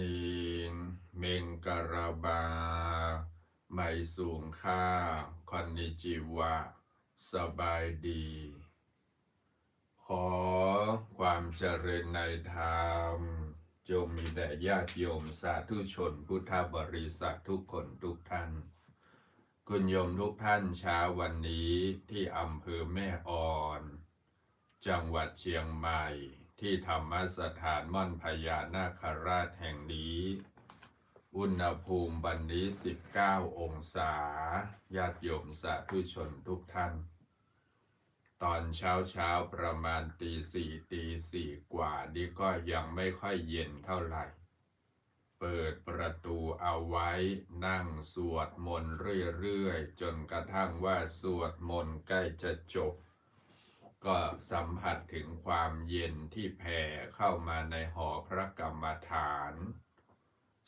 นีนเมงกะระบา ไม่สูงค่าคอนนิจิวะ สบายดี ขอความเจริญในธรรมจงมีแด่ญาติโยมสาธุชนพุทธบริษัททุกคนทุกท่าน คุณโยมทุกท่านเช้าวันนี้ที่อำเภอแม่ออน จังหวัดเชียงใหม่ ที่ธรรมสถานม่อนพญานาคราชแห่งนี้ อุณหภูมิวันนี้ 19 องศา ญาติโยมสาธุชนทุกท่าน ตอนเช้าเช้าๆประมาณตีสี่ตีสี่กว่านี่ก็ยังไม่ค่อยเย็นเท่าไหร่ เปิดประตูเอาไว้นั่งสวดมนต์เรื่อย ๆ จนกระทั่งว่าสวดมนต์ใกล้จะจบ ก็สัมผัสถึงความเย็นที่แผ่เข้ามาในหอพระกรรมฐาน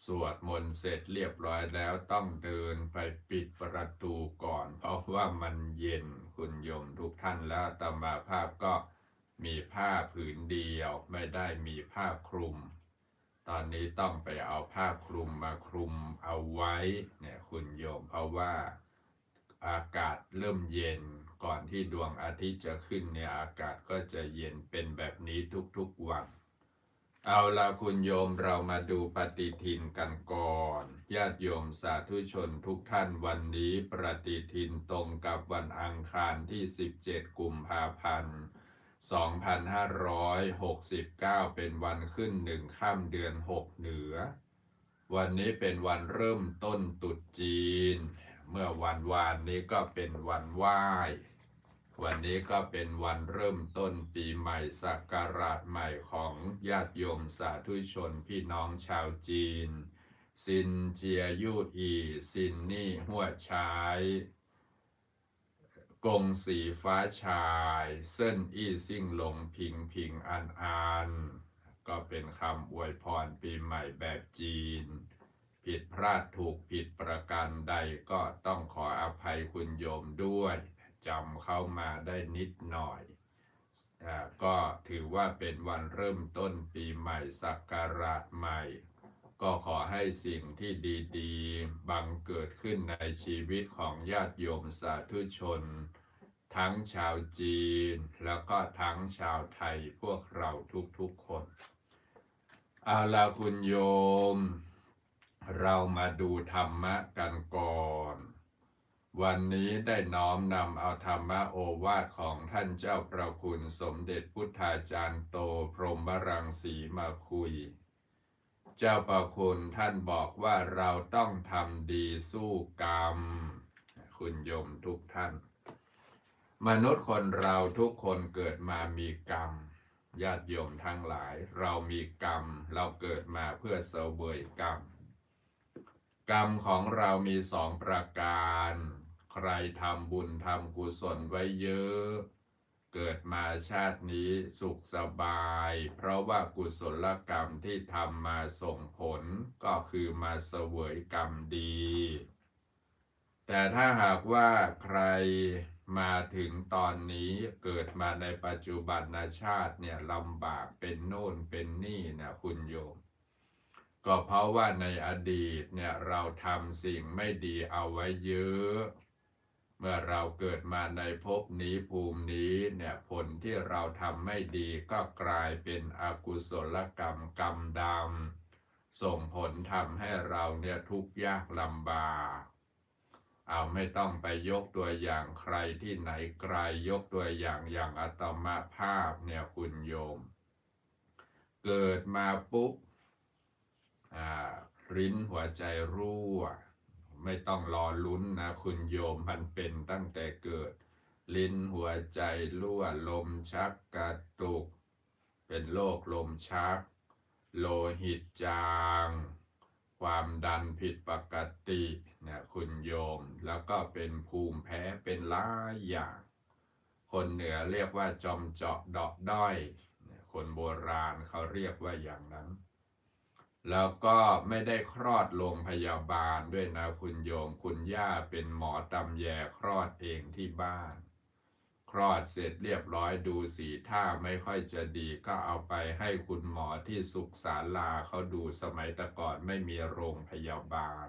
สวดมนต์เสร็จเรียบร้อยแล้วต้องเดินไปปิดประตูก่อน เพราะว่ามันเย็นคุณโยมทุกท่านแล้วตมาภาพก็มีผ้าผืนเดียวไม่ได้มีผ้าคลุม ตอนนี้ต้องไปเอาผ้าคลุมมาคลุมเอาไว้เนี่ยคุณโยมเพราะว่าอากาศเริ่มเย็น ก่อนที่ดวงอาทิตย์จะขึ้นเนี่ยอากาศก็จะเย็นเป็นแบบนี้ทุกๆวัน เอาละคุณโยมเรามาดูปฏิทินกันก่อนญาติโยมสาธุชนทุกท่านวันนี้ปฏิทินตรงกับวันอังคารที่ 17 กุมภาพันธ์2569 เป็นวันขึ้นหนึ่งข้ามเดือน 6 เหนือ วันนี้เป็นวันเริ่มต้นตรุษจีน เมื่อวันวานนี้ก็เป็นวันไหว้ วันนี้ก็เป็นวันเริ่มต้นปีใหม่ศักราชใหม่ของญาติโยมสาธุชนพี่น้องชาวจีน ซินเจียยู่อีซินนี่หัวชายกงสีฟ้าชาย เส้นอี้ซิ่งลงพิงพิงอันอันก็เป็นคำอวยพรปีใหม่แบบจีน ผิดพลาดถูกผิดประการใดก็ต้องขออภัยคุณโยมด้วย จำเข้ามาได้นิดหน่อยอก็ถือว่าเป็นวันเริ่มต้นปีใหม่ศักราชใหม่ ก็ขอให้สิ่งที่ดีๆ บังเกิดขึ้นในชีวิตของญาติโยมสาธุชน ทั้งชาวจีน แล้วก็ทั้งชาวไทยพวกเราทุกๆคนอาละคุณโยม เรามาดูธรรมะกันก่อน วันนี้ได้น้อมนำเอาธรรมโอวาทของท่านเจ้าประคุณสมเด็จพุทธาจารย์โตพรหมรังสีมาคุย เจ้าประคุณท่านบอกว่าเราต้องทำดีสู้กรรม คุณโยมทุกท่าน มนุษย์คนเราทุกคนเกิดมามีกรรม ญาติโยมทั้งหลาย เรามีกรรม เราเกิดมาเพื่อเสวยกรรม กรรมของเรามีสองประการ ใครทำบุญทำกุศลไว้เยอะ เกิดมาชาตินี้สุขสบาย เพราะว่ากุศลกรรมที่ทำมาส่งผลก็คือมาเสวยกรรมดี แต่ถ้าหากว่าใครมาถึงตอนนี้เกิดมาในปัจจุบันชาติเนี่ยลำบากเป็นโน่นเป็นนี่นะคุณโยม ก็เพราะว่าในอดีตเนี่ยเราทำสิ่งไม่ดีเอาไว้เยอะ มื่อเราเกิดมาในภพนี้ภูมินี้เนี่ยผลที่เราทำไม่ดีก็กลายเป็นอกุศลกรรมกรรมดำส่งผลทำให้เราเนี่ยทุกข์ยากลำบากเอาไม่ต้องไปยกตัวอย่างใครที่ไหนไกลยกตัวอย่างอย่างอาตมาภาพเนี่ยคุณโยม เกิดมาปุ๊บอ่าริ้นหัวใจรั่ว ไม่ต้องรอลุ้นนะ คุณโยมมันเป็นตั้งแต่เกิด ลิ้นหัวใจรั่วลมชักกระตุก เป็นโรคลมชัก โลหิตจาง ความดันผิดปกติเนี่ยคุณโยมแล้วก็เป็นภูมิแพ้เป็นหลายอย่าง คนเหนือเรียกว่าจอมเจาะดาะด้อย คนโบราณเขาเรียกว่าอย่างนั้น แล้วก็ไม่ได้คลอดโรงพยาบาลด้วยนะคุณโยมคุณย่าเป็นหมอตำแยคลอดเองที่บ้าน คลอดเสร็จเรียบร้อยดูสีท่าไม่ค่อยจะดีก็เอาไปให้คุณหมอที่สุขศาลาเขาดูสมัยต่ก่อนไม่มีโรงพยาบาล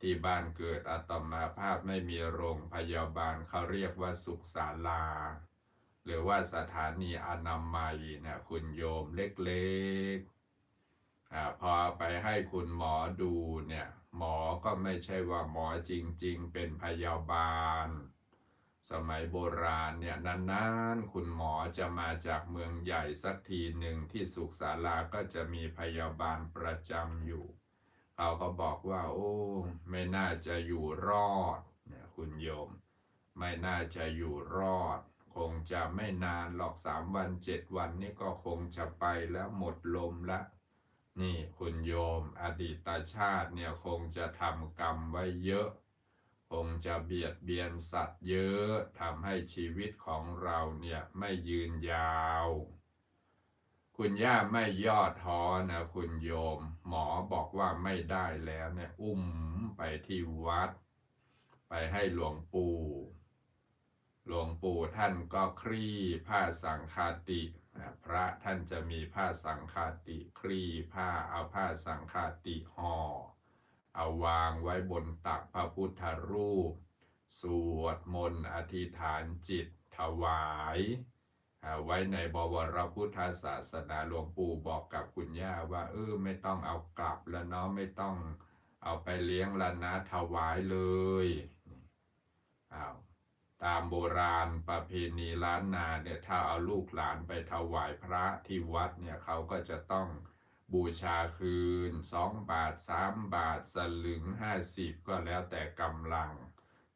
ที่บ้านเกิดอาตมาภาพไม่มีโรงพยาบาลเขาเรียกว่าสุขศาลาหรือว่าสถานีอนามัยนะคุณโยมเล็กๆ อพอไปให้คุณหมอดูเนี่ย หมอก็ไม่ใช่ว่าหมอจริง ๆ เป็นพยาบาล สมัยโบราณเนี่ยนานๆคุณหมอจะมาจากเมืองใหญ่สักทีหนึ่งที่สุขศาลาก็จะมีพยาบาลประจำอยู่เขาก็บอกว่า โอ้ไม่น่าจะอยู่รอดเนี่ยคุณโยม ไม่น่าจะอยู่รอด คงจะไม่นานหรอกสามวันเจ็ดวันนี่ก็คงจะไปแล้วหมดลมละ นี่คุณโยมอดีตชาติเนี่ยคงจะทำกรรมไว้เยอะ คงจะเบียดเบียนสัตว์เยอะทำให้ชีวิตของเราเนี่ยไม่ยืนยาว คุณย่าไม่ย่อท้อนะคุณโยม หมอบอกว่าไม่ได้แล้วเนี่ยอุ้มไปที่วัด ไปให้หลวงปู่ หลวงปู่ท่านก็คลี่ผ้าสังฆาติพระท่านจะมีผ้าสังฆาติคลี่ผ้าเอาผ้าสังฆาติห่อเอาวางไว้บนตักพระพุทธรูป สวดมนต์อธิษฐานจิตถวายอ่าไว้ในบวรพุทธศาสนาหลวงปู่บอกกับคุณย่าว่าเออไม่ต้องเอากลับแล้วเนาะไม่ต้องเอาไปเลี้ยงแล้วนะถวายเลยอ้าว ตามโบราณประเพณีล้านนาเนี่ยถ้าเอาลูกหลานไปถวายพระที่วัดเนี่ยเขาก็จะต้องบูชาคืนสองบาทสามบาท สลึงห้าสิบก็แล้วแต่กำลัง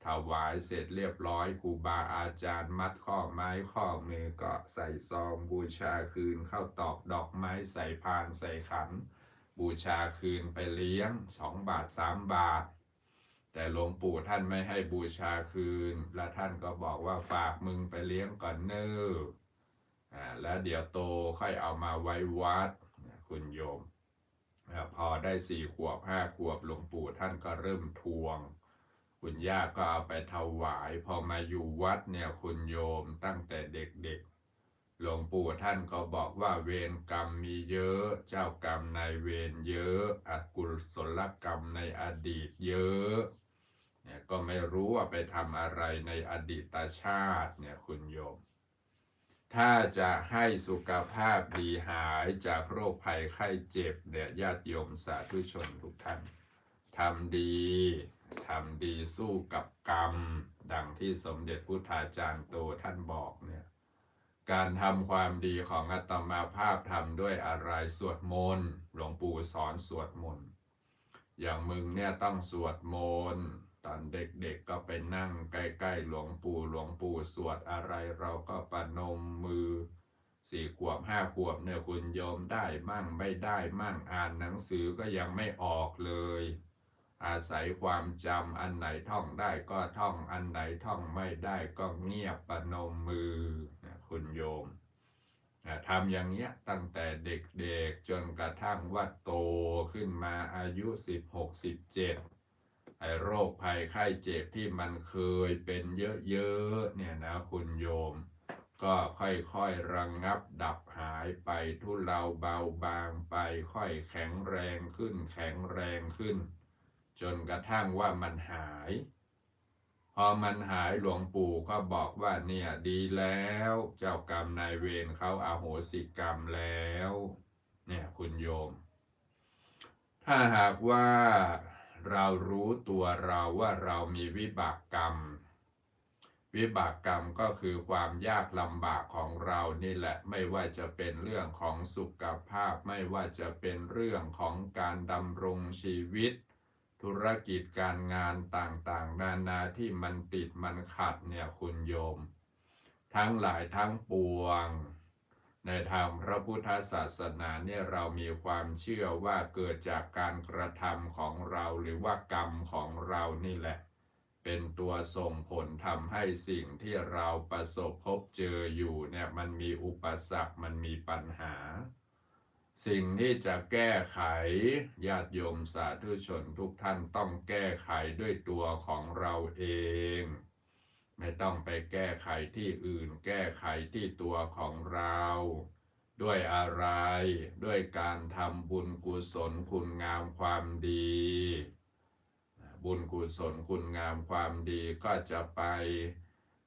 ถวายเสร็จเรียบร้อยครูบาอาจารย์มัดข้อไม้ข้อมือก็ใส่ซองบูชาคืนเข้าตอกดอกไม้ใส่พานใส่ขัน บูชาคืนไปเลี้ยงสองบาทสามบาท แต่หลวงปู่ท่านไม่ให้บูชาคืน และท่านก็บอกว่าฝากมึงไปเลี้ยงก่อนเนออ่าแล้วเดี๋ยวโตค่อยเอามาไว้วัดคุณโยม พอได้สี่ขวบห้าขวบหลวงปู่ท่านก็เริ่มทวง คุณย่าก็เอาไปถวาย พอมาอยู่วัดเนี่ยคุณโยมตั้งแต่เด็กๆ หลวงปู่ท่านก็บอกว่าเวรกรรมมีเยอะ เจ้ากรรมนายเวรเยอะอกุศลกรรมในอดีตเยอะ เนี่ยก็ไม่รู้ว่าไปทำอะไรในอดีตชาติเนี่ยคุณโยม ถ้าจะให้สุขภาพดีหายจากโรคภัยไข้เจ็บเนี่ยญาติโยมสาธุชนทุกท่านทำดีทำดีสู้กับกรรม ดังที่สมเด็จพุทธาจารย์โตท่านบอกเนี่ยการทำความดีของอาตมาภาพทำด้วยอะไรสวดมนต์หลวงปู่สอนสวดมนต์อย่างมึงเนี่ยต้องสวดมนต์ ตอนเด็กๆก็ไปนั่งใกล้ๆหลวงปู่หลวงปู่สวดอะไรเราก็ปนมมือสี่ขวบห้าขวบเนี่ยคุณโยมได้มั่งไม่ได้มั่งอ่านหนังสือก็ยังไม่ออกเลย อาศัยความจำอันไหนท่องได้ก็ท่องอันไหนท่องไม่ได้ก็เงียบปนมมือนะคุณโยมนะทำอย่างเงี้ยตั้งแต่เด็กๆจนกระทั่งว่าโตขึ้นมาอายุสิบหกสิบเจ็ด ไอ้โรคภัยไข้เจ็บที่มันเคยเป็นเยอะๆเนี่ยนะคุณโยม ก็ค่อยๆระงงับดับหายไปทุเลาเบาบางไป ค่อยแข็งแรงขึ้น แข็งแรงขึ้น จนกระทั่งว่ามันหาย พอมันหายหลวงปู่ก็บอกว่าเนี่ยดีแล้ว เจ้ากรรมนายเวรเขาอาโหสิกรรมแล้ว เนี่ยคุณโยม ถ้าหากว่า เรารู้ตัวเราว่าเรามีวิบากกรรม วิบากกรรมก็คือความยากลำบากของเรานี่แหละ ไม่ว่าจะเป็นเรื่องของสุขภาพ ไม่ว่าจะเป็นเรื่องของการดำรงชีวิต ธุรกิจการงานต่างๆ นานาที่มันติดมันขัดเนี่ยคุณโยม ทั้งหลายทั้งปวง ในทางพระพุทธศาสนาเนี่ยเรามีความเชื่อว่าเกิดจากการกระทำของเราหรือว่ากรรมของเรานี่แหละ เป็นตัวส่งผลทำให้สิ่งที่เราประสบพบเจออยู่เนี่ยมันมีอุปสรรคมันมีปัญหา สิ่งที่จะแก้ไขญาติโยมสาธุชนทุกท่านต้องแก้ไขด้วยตัวของเราเอง ไม่ต้องไปแก้ไขที่อื่น แก้ไขที่ตัวของเรา ด้วยอะไร ด้วยการทำบุญกุศลคุณงามความดี บุญกุศลคุณงามความดีก็จะไป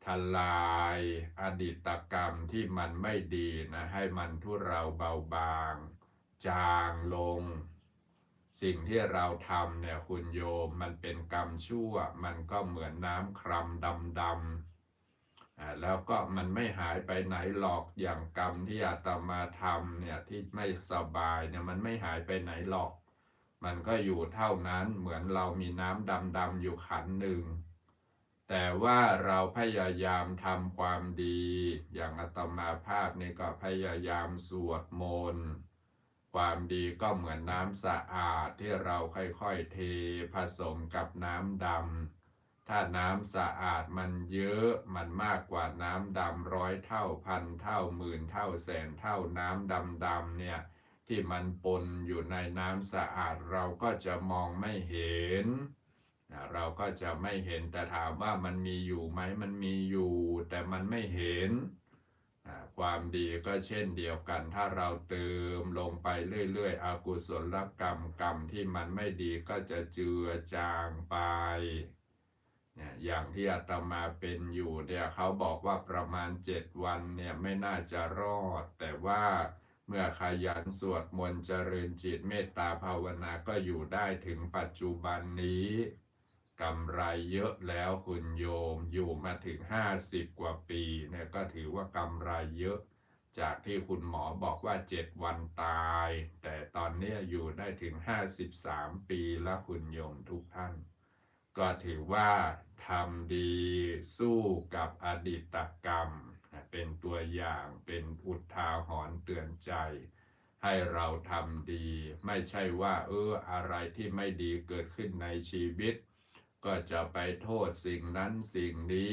ทลายอดีตกรรมที่มันไม่ดีนะให้มันทุเราเบาบาง จางลง สิ่งที่เราทำเนี่ยคุณโยมมันเป็นกรรมชั่ว มันก็เหมือนน้ำครามดำดำแล้วก็มันไม่หายไปไหนหรอกอย่างกรรมที่อาตมาทำเนี่ยที่ไม่สบายเนี่ยมันไม่หายไปไหนหรอก มันก็อยู่เท่านั้นเหมือนเรามีน้ำดำๆอยู่ขันหนึ่งแต่ว่าเราพยายามทำความดี อย่างอาตมาภาพนี่ก็พยายามสวดมนต์ ความดีก็เหมือนน้ำสะอาดที่เราค่อยๆเทผสมกับน้ำดำ ถ้าน้ำสะอาดมันเยอะมันมากกว่าน้ำดำร้อยเท่าพันเท่าหมื่นเท่าแสนเท่าน้ำดำดำๆเนี่ยที่มันปนอยู่ในน้ำสะอาดเราก็จะมองไม่เห็น เราก็จะไม่เห็นแต่ถามว่ามันมีอยู่ไหมมันมีอยู่ แต่มันไม่เห็น ความดีก็เช่นเดียวกัน ถ้าเราเติมลง ไปเรื่อยๆอกุศลกรรมกรรมที่มันไม่ดีก็จะเจือจางไปเนี่ยอย่างที่อาตมาเป็นอยู่เนี่ยเขาบอกว่าประมาณเจ็ดวันเนี่ยไม่น่าจะรอด แต่ว่าเมื่อขยันสวดมนต์เจริญจิตเมตตาภาวนาก็อยู่ได้ถึงปัจจุบันนี้กำไรเยอะแล้วคุณโยมอยู่มาถึง 50 กว่าปีเนี่ยก็ถือว่ากำไรเยอะ จากที่คุณหมอบอกว่า 7 วันตาย แต่ตอนนี้อยู่ได้ถึง 53 ปีแล้วคุณโยมทุกท่าน ก็ถือว่าทำดีสู้กับอดีตกรรม เป็นตัวอย่างเป็นอุทาหรณ์เตือนใจ ให้เราทำดี ไม่ใช่ว่า เอออะไรที่ไม่ดีเกิดขึ้นในชีวิต ก็จะไปโทษสิ่งนั้นสิ่งนี้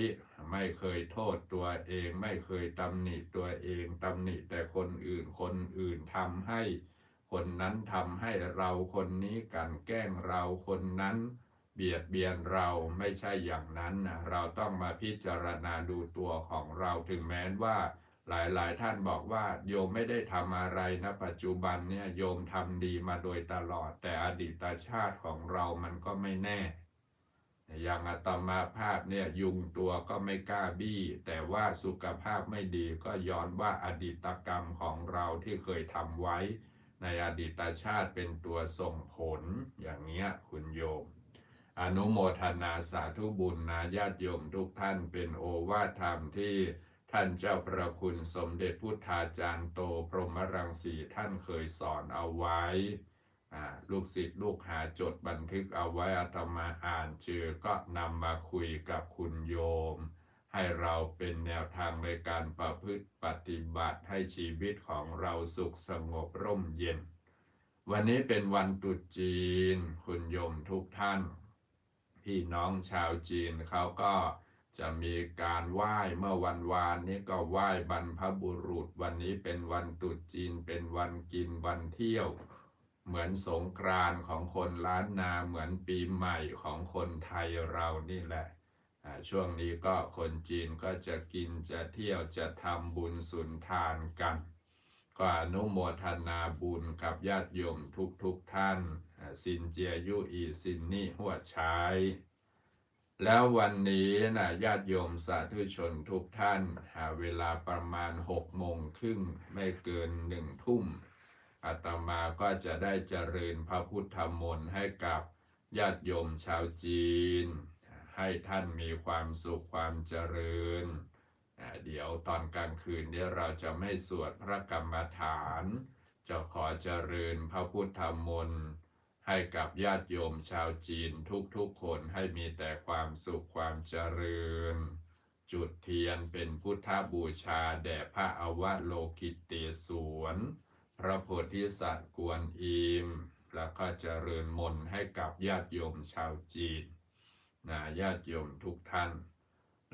ไม่เคยโทษตัวเอง ไม่เคยตำหนิตัวเองตำหนิแต่คนอื่นคนอื่นทำให้ คนนั้นทำให้เราคนนี้กันแกล้งเราคนนั้น เบียดเบียนเราไม่ใช่อย่างนั้น เราต้องมาพิจารณาดูตัวของเราถึงแม้ว่า หลายๆ ท่านบอกว่า โยมไม่ได้ทำอะไรนะปัจจุบันเนี่ยโยมทำดีมาโดยตลอด แต่อดีตชาติของเรามันก็ไม่แน่ อย่างอาตมาภาพเนี่ยยุงตัวก็ไม่กล้าบี้ แต่ว่าสุขภาพไม่ดีก็ย้อนว่าอดีตกรรมของเราที่เคยทำไว้ ในอดีตชาติเป็นตัวส่งผลอย่างเงี้ยคุณโยม อนุโมทนาสาธุบุญนะญาติโยมทุกท่านเป็นโอวาทธรรมที่ท่านเจ้าประคุณสมเด็จพุทธาจารย์โตพรหมรังสีท่านเคยสอนเอาไว้ ลูกศิษย์ลูกหาจดบันทึกเอาไว้อาตมาอ่านเจอก็นำมาคุยกับคุณโยม ให้เราเป็นแนวทางในการประพฤติปฏิบัติให้ชีวิตของเราสุขสงบร่มเย็น วันนี้เป็นวันตรุษจีน คุณโยมทุกท่าน พี่น้องชาวจีนเขาก็จะมีการไหว้เมื่อวันวานนี้ก็ไหว้บรรพบุรุษ วันนี้เป็นวันตรุษจีนเป็นวันกินวันเที่ยว เหมือนสงกรานต์ของคนล้านนาเหมือนปีใหม่ของคนไทยเรานี่แหละช่วงนี้ก็คนจีนก็จะกินจะเที่ยวจะทำบุญสุนทานกัน ก็อนุโมทนาบุญกับญาติโยมทุกๆทท่านอ่าซินเจียยุอีซินนี่หัวใช้แล้ววันนี้นะญาติโยมสาธุชนทุกท่าน หาเวลาประมาณหกโมงครึ่งไม่เกินหนึ่งทุ่ม อาตมาก็จะได้เจริญพระพุทธมนต์ให้กับญาติโยมชาวจีน ให้ท่านมีความสุขความเจริญ เดี๋ยวตอนกลางคืนนี้เราจะไม่สวดพระกรรมฐาน จะขอเจริญพระพุทธมนต์ให้กับญาติโยมชาวจีนทุกๆคนให้มีแต่ความสุขความเจริญ จุดเทียนเป็นพุทธบูชาแด่พระอาวโลกิตเตศวรพ ระโพธิสัตว์กวนอิม แล้วก็เจริญมนต์ให้กับญาติโยมชาวจีนนะญาติโยมทุกท่าน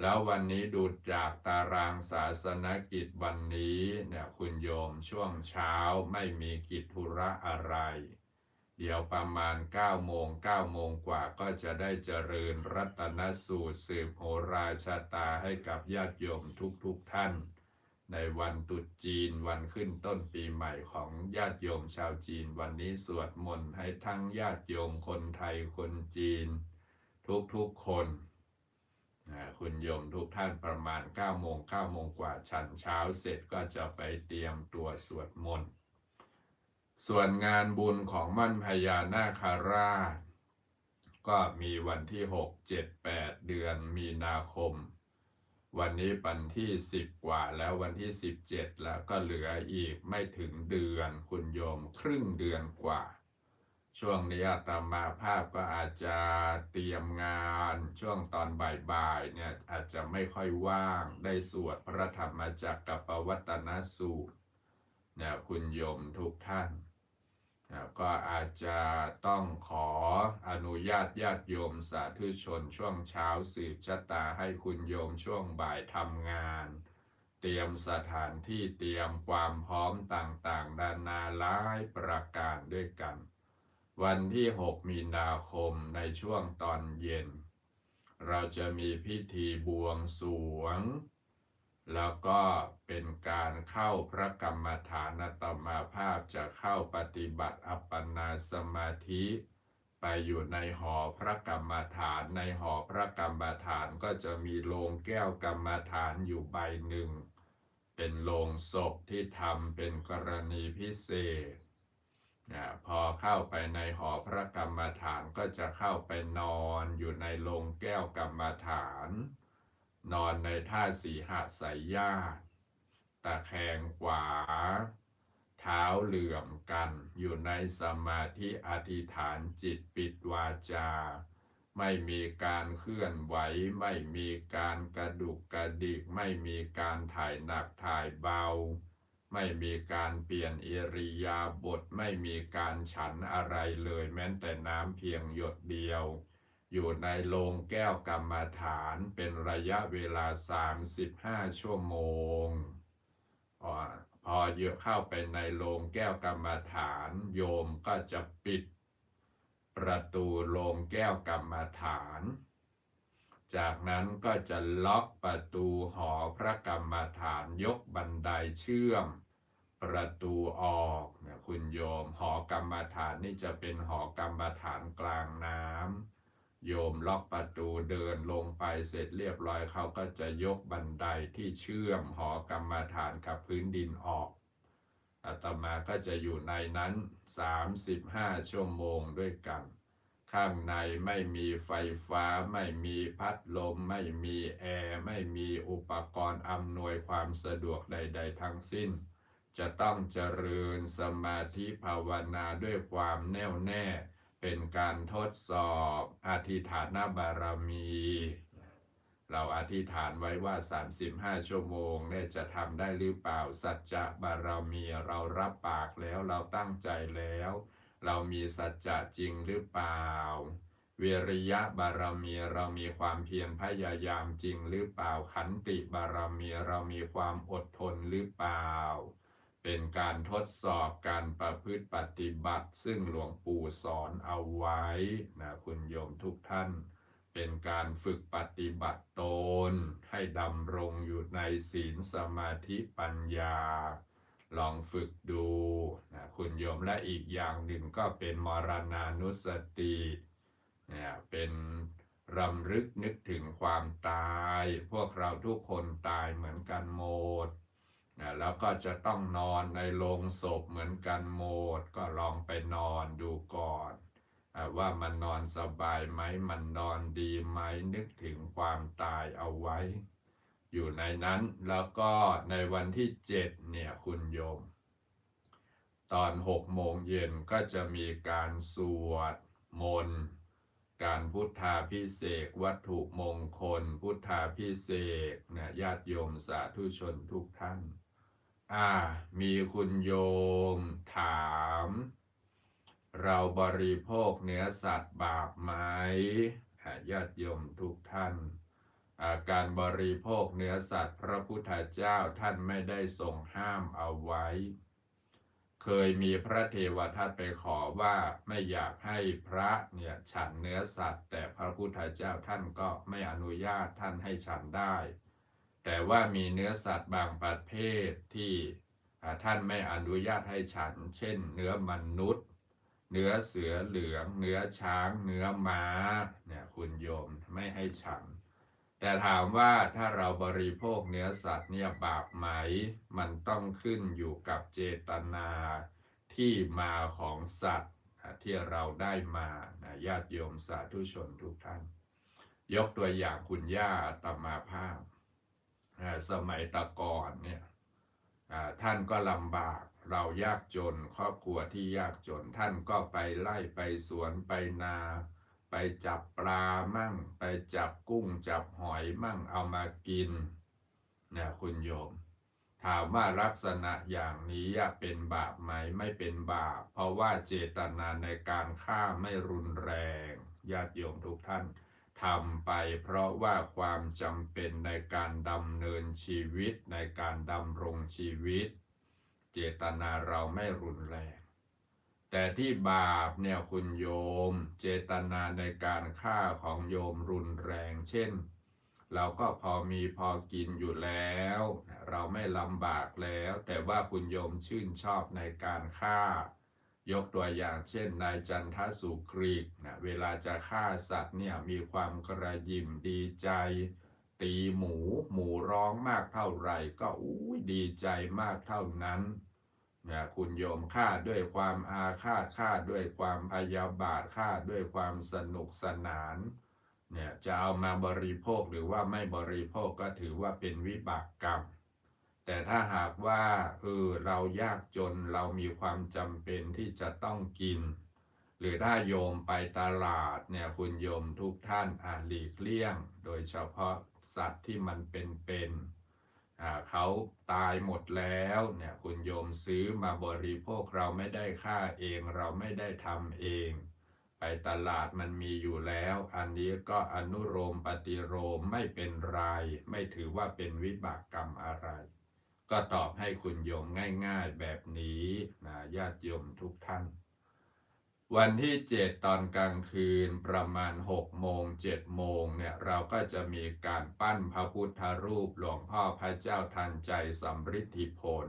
แล้ววันนี้ดูจากตารางศาสนกิจวันนี้เนี่ยคุณโยมช่วงเช้าไม่มีกิจธุระอะไร เดี๋ยวประมาณ 9 โมง 9 โมงกว่าก็จะได้เจริญรัตนสูตรสืบโหราชาตาให้กับญาติโยมทุกๆทท่าน ในวันตรุษจีนวันขึ้นต้นปีใหม่ของญาติโยมชาวจีน วันนี้สวดมนต์ให้ทั้งญาติโยมคนไทยคนจีน ทุกๆคนคุณโยมทุกท่านประมาณ9โมง9โมงกว่าฉันเช้าเสร็จก็จะไปเตรียมตัวสวดมนต์ ส่วนงานบุญของมั่นพญานาคาราช ก็มีวันที่ 6 7 8 เดือนมีนาคม วันนี้วันที่ 10 กว่าแล้ววันที่ 17 แล้วก็เหลืออีกไม่ถึงเดือนคุณโยมครึ่งเดือนกว่า ช่วงนี้อาตมาภาพก็อาจจะเตรียมงาน ช่วงตอนบ่ายๆเนี่ยอาจจะไม่ค่อยว่างได้สวดพระธรรมจักรกับปวัตนสูตรเนี่ยคุณโยมทุกท่าน ก็อาจจะต้องขออนุญาตญาติโยมสาธุชนช่วงเช้าสืบชะตาให้คุณโยมช่วงบ่ายทำงาน เตรียมสถานที่เตรียมความพร้อมต่างๆนานาหลายประการด้วยกัน วันที่ 6 มีนาคมในช่วงตอนเย็น เราจะมีพิธีบวงสรวง แล้วก็เป็นการเข้าพระกรรมฐานตมาภาพจะเข้าปฏิบัติอัปปนาสมาธิ ไปอยู่ในหอพระกรรมฐาน ในหอพระกรรมฐานก็จะมีโลงแก้วกรรมฐานอยู่ใบหนึ่ง เป็นโลงศพที่ทำเป็นกรณีพิเศษนะพอเข้าไปในหอพระกรรมฐานก็จะเข้าไปนอนอยู่ในโลงแก้วกรรมฐาน นอนในท่าสีหะสายญาตตะแคงขวา เท้าเหลื่อมกัน อยู่ในสมาธิอธิษฐานจิตปิดวาจา ไม่มีการเคลื่อนไหว ไม่มีการกระดุกกระดิก ไม่มีการถ่ายหนักถ่ายเบา ไม่มีการเปลี่ยนอิริยาบถไม่มีการฉันอะไรเลยแม้แต่น้ำเพียงหยดเดียว อยู่ในโลงแก้วกรรมฐานเป็นระยะเวลา 35 ชั่วโมงอพอเยอะเข้าไปในโลงแก้วกรรมฐานโยมก็จะปิด ประตูโลงแก้วกรรมฐาน จากนั้นก็จะล็อกประตูหอพระกรรมฐานยกบันไดเชื่อม ประตูออกเนี่ยคุณโยมหอกรรมฐานนี่จะเป็นหอกรรมฐานกลางน้ำ โยมล็อกประตูเดินลงไปเสร็จเรียบร้อยเขาก็จะยกบันไดที่เชื่อมหอกรรมฐานกับพื้นดินออกอาตมาก็จะอยู่ในนั้น 35 ชั่วโมงด้วยกัน ข้างในไม่มีไฟฟ้า ไม่มีพัดลม ไม่มีแอร์ ไม่มีอุปกรณ์อำนวยความสะดวกใด ๆ ทั้งสิ้น จะต้องเจริญสมาธิภาวนาด้วยความแน่วแน่ เป็นการทดสอบอธิฐานบารมี เราอธิษฐานไว้ว่า 35 ชั่วโมงเนี่ยจะทำได้หรือเปล่าสัจจะบารมีเรารับปากแล้วเราตั้งใจแล้ว เรามีสัจจะจริงหรือเปล่าเวริยะบารมีเรามีความเพียรพยายามจริงหรือเปล่าขันติบารมีเรามีความอดทนหรือเปล่า เป็นการทดสอบการประพฤติปฏิบัติ ซึ่งหลวงปู่สอนเอาไว้นะคุณโยมทุกท่าน เป็นการฝึกปฏิบัติตน ให้ดำรงอยู่ในศีลสมาธิปัญญา ลองฝึกดูนะคุณโยมและอีกอย่างหนึ่งก็เป็นมรณานุสติเนี่ยเป็นรำลึกนึกถึงความตาย พวกเราทุกคนตายเหมือนกันหมด นะแล้วก็จะต้องนอนในโลงศพเหมือนกันหมด ก็ลองไปนอนดูก่อนว่ามันนอนสบายไหมมันนอนดีไหมนึกถึงความตายเอาไว้ อยู่ในนั้นแล้วก็ในวันที่เจ็ดเนี่ยคุณโยม ตอนหกโมงเย็นก็จะมีการสวดมนต์การพุทธาพิเศษวัตถุมงคล พุทธาพิเศษนะญาติโยมสาธุชนทุกท่าน อ่า มีคุณโยมถาม เราบริโภคเนื้อสัตว์บาปไหมญาติโยมทุกท่านาการบริโภคเนื้อสัตว์พระพุทธเจ้าท่านไม่ได้ทรงห้ามเอาไว้ เคยมีพระเทวทัตไปขอว่าไม่อยากให้พระเนี่ยฉันเนื้อสัตว์ แต่พระพุทธเจ้าท่านก็ไม่อนุญาตท่านให้ฉันได้ แต่ว่ามีเนื้อสัตว์บางประเภทที่ท่านไม่อนุญาตให้ฉัน เช่น เนื้อมนุษย์ เนื้อเสือเหลือง เนื้อช้าง เนื้อม้า เนี่ยคุณโยมไม่ให้ฉัน แต่ถามว่าถ้าเราบริโภคเนื้อสัตว์เนี่ยบาปไหม มันต้องขึ้นอยู่กับเจตนาที่มาของสัตว์ที่เราได้มานะญาติโยมสาธุชนทุกท่าน ยกตัวอย่างคุณย่าตมาภาพ สมัยตะกอนเนี่ยท่านก็ลำบากเรายากจนครอบครัวที่ยากจนท่านก็ไปไล่ไปสวนไปนา ไปจับปลามั่ง ไปจับกุ้งจับหอยมั่งเอามากินเนี่ยคุณโยม ถามว่าลักษณะอย่างนี้เป็นบาปไหมไม่เป็นบาป เพราะว่าเจตนาในการฆ่าไม่รุนแรงญาติโยมทุกท่าน ทำไปเพราะว่าความจำเป็นในการดำเนินชีวิตในการดำรงชีวิต เจตนาเราไม่รุนแรงแต่ที่บาปเนี่ยคุณโยม เจตนาในการฆ่าของโยมรุนแรง เช่น เราก็พอมีพอกินอยู่แล้ว เราไม่ลำบากแล้ว แต่ว่าคุณโยมชื่นชอบในการฆ่า ยกตัวอย่างเช่นนายจันทสุกรีกนะเวลาจะฆ่าสัตว์เนี่ยมีความกระยิมดีใจ ตีหมู หมูร้องมากเท่าไหร่ ก็อุ้ยดีใจมากเท่านั้นนะคุณโยมฆ่าด้วยความอาฆาตฆ่าด้วยความพยาบาทฆ่าด้วยความสนุกสนานเนี่ยจะเอามาบริโภคหรือว่าไม่บริโภคก็ถือว่าเป็นวิบากกรรม แต่ถ้าหากว่าเออเรายากจนเรามีความจำเป็นที่จะต้องกิน หรือถ้าโยมไปตลาดเนี่ยคุณโยมทุกท่านอาหลีกเลี่ยง โดยเฉพาะสัตว์ที่มันเป็นๆอ่าเขาตายหมดแล้วเนี่ยคุณโยมซื้อมาบริโภคเราไม่ได้ฆ่าเองเราไม่ได้ทำเอง ไปตลาดมันมีอยู่แล้ว อันนี้ก็อนุโลมปฏิโลมไม่เป็นไร ไม่ถือว่าเป็นวิบากกรรมอะไร ก็ตอบให้คุณโยมง่าย ๆแบบนี้นะญาติโยมทุกท่าน วันที่เจ็ดตอนกลางคืนประมาณหกโมงเจ็ดโมงเนี่ยเราก็จะมีการปั้นพระพุทธรูปหลวงพ่อพระเจ้าทันใจสำริดธิผล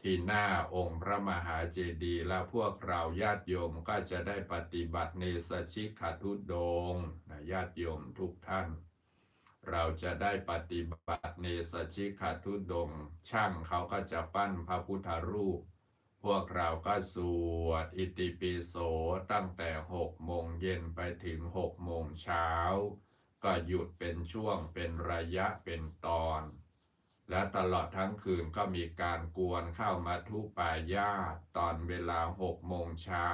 ที่หน้าองค์พระมหาเจดีย์และพวกเราญาติโยมก็จะได้ปฏิบัติในสชิกขทุดงนะญาติโยมทุกท่าน เราจะได้ปฏิบัติในสชิกขทุดง ช่างเขาก็จะปั้นพระพุทธรูป พวกเราก็สวดอิติปิโสตั้งแต่หกโมงเย็นไปถึงหกโมงเช้า ก็หยุดเป็นช่วงเป็นระยะเป็นตอน และตลอดทั้งคืนก็มีการกวนเข้ามาทุปายาตตอนเวลาหกโมงเช้า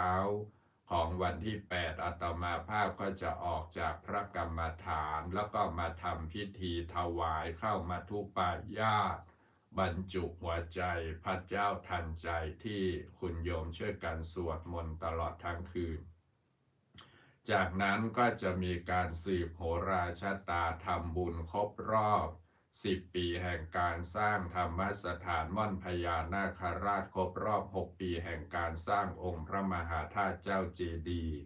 ของวันที่ 8 อัตมาภาพก็จะออกจากพระกรรมฐาน แล้วก็มาทำพิธีถวายเข้ามาทุปายาตบรรจุหัวใจพระเจ้าทันใจที่คุณโยมช่วยกันสวดมนต์ตลอดทั้งคืน จากนั้นก็จะมีการสืบโหราชะตาทำบุญครบรอบ 10ปีแห่งการสร้างธรรมสถานม่อนพญานาคราชครบรอบ6ปีแห่งการสร้างองค์พระมหาธาตุเจ้าเจดีย์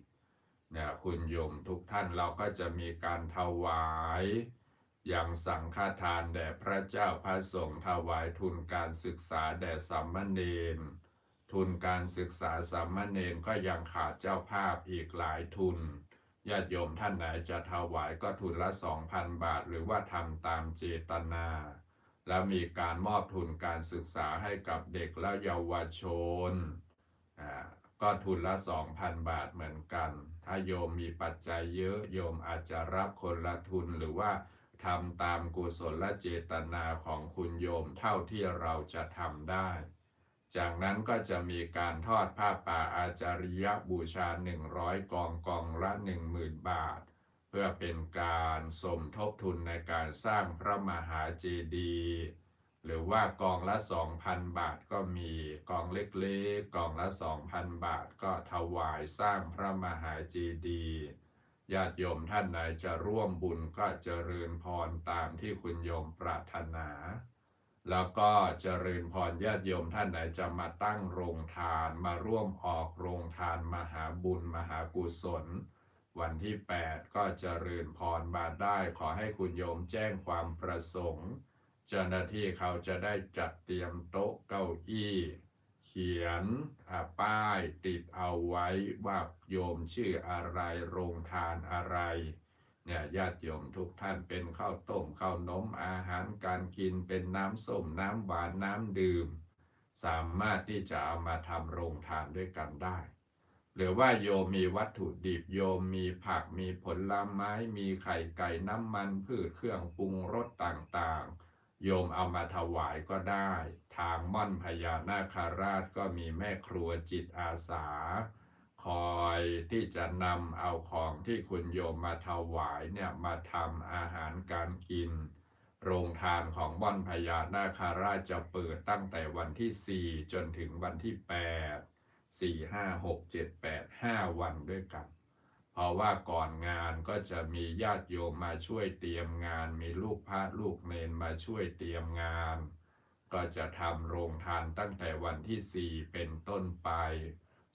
เนี่ยคุณโยมทุกท่านเราก็จะมีการถวายอย่างสังฆทานแด่พระเจ้าพระสงฆ์ถวายทุนการศึกษาแด่สามมเณรทุนการศึกษาสามเณรก็ยังขาดเจ้าภาพอีกหลายทุน ญาติโยมท่านไหนจะถวายก็ทุนละ 2,000 บาท หรือว่าทำตามเจตนา แล้วมีการมอบทุนการศึกษาให้กับเด็กและเยาวชน ก็ทุนละ 2,000 บาทเหมือนกัน ถ้าโยมมีปัจจัยเยอะโยมอาจจะรับคนละทุนหรือว่าทำตามกุศลและเจตนาของคุณโยมเท่าที่เราจะทำได้ จากนั้นก็จะมีการทอดผ้าป่าอาจาริยบูชา 100 กองกองละ 10,000 บาท เพื่อเป็นการสมทบทุนในการสร้างพระมหาเจดีย์หรือว่ากองละ 2,000 บาทก็มีกองเล็กๆกองละ 2,000 บาทก็ถวายสร้างพระมหาเจดีย์ญาติโยมท่านไหนจะร่วมบุญก็เจริญพรตามที่คุณโยมปรารถนา แล้วก็เจริญพรญาติโยมท่านไหนจะมาตั้งโรงทานมาร่วมออกโรงทานมหาบุญมหากุศล วันที่ 8 ก็เจริญพรมาได้ขอให้คุณโยมแจ้งความประสงค์ เจ้าหน้าที่เขาจะได้จัดเตรียมโต๊ะเก้าอี้ เขียนป้ายติดเอาไว้ว่าโยมชื่ออะไรโรงทานอะไร เนี่ยญาติโยมทุกท่านเป็นข้าวต้มข้าวนมอาหารการกินเป็นน้ำส้มน้ำหวานน้ำดื่ม สามารถที่จะเอามาทำโรงทานด้วยกันได้ หรือว่าโยมมีวัตถุดิบโยมมีผักมีผลไม้มีไข่ไก่น้ำมันพืชเครื่องปรุงรสต่างๆ โยมเอามาถวายก็ได้ ทางม่อนพญานาคราชก็มีแม่ครัวจิตอาสา คอยที่จะนำเอาของที่คุณโยมมาถวายเนี่ยมาทำอาหารการกิน โรงทานของม่อนพญานาคาราชจะเปิดตั้งแต่วันที่ 4 จนถึงวันที่ 8 4 5 6 7 8 5 วันด้วยกัน เพราะว่าก่อนงานก็จะมีญาติโยมมาช่วยเตรียมงาน มีลูกพระลูกเนนมาช่วยเตรียมงาน ก็จะทำโรงทานตั้งแต่วันที่ 4 เป็นต้นไป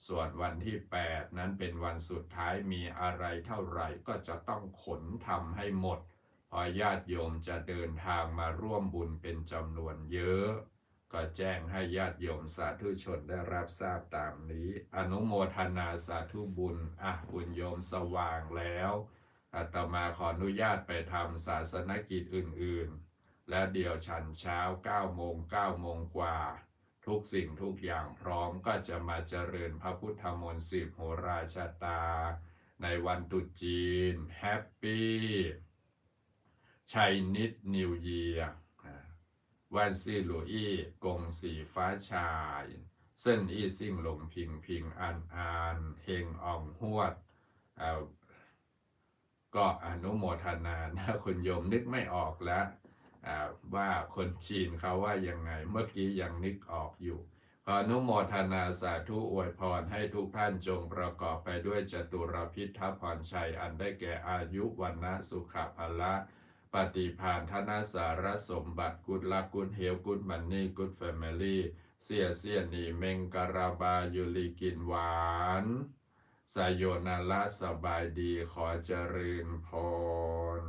ส่วนวันที่ 8 นั้นเป็นวันสุดท้ายมีอะไรเท่าไหร่ก็จะต้องขนทำให้หมด พอญาติโยมจะเดินทางมาร่วมบุญเป็นจำนวนเยอะ ก็แจ้งให้ญาติโยมสาธุชนได้รับทราบตามนี้ อนุโมทนาสาธุบุญอะบุญโยมสว่างแล้วอาตมาขออนุญาตไปทำศาสนกิจอื่นๆ และเดี๋ยวฉันเช้า9โมง9โมงกว่า ทุกสิ่งทุกอย่างพร้อมก็จะมาเจริญพระพุทธมนต์สิบโหราชาตา ในวันตุจีนแฮปปี้ชัยนิดนิวเยียวันซีหลูอี้กงสีฟ้าชายเส้นอี้ซิ่งหลงพิงพิงอันอานเฮงอองหวดก็อนุโมทนานะคุณโยมนึกไม่ออกแล้ว ว่าคนจีนเขาว่ายังไงเมื่อกี้ยังนึกออกอยู่ขออนุโมทนาสาธุอวยพรให้ทุกท่านจงประกอบไปด้วยจตุรพิทพรชัยอันได้แก่อายุวันนะสุขภละ ปฏิพานธนสารสมบัติกุดลักกุดเฮลกุดมันนี่กุดแฟมิลี่เสียเสียนีเมงการาบายุลิกินหวานสายโยนาละสบายดีขอเจริญพร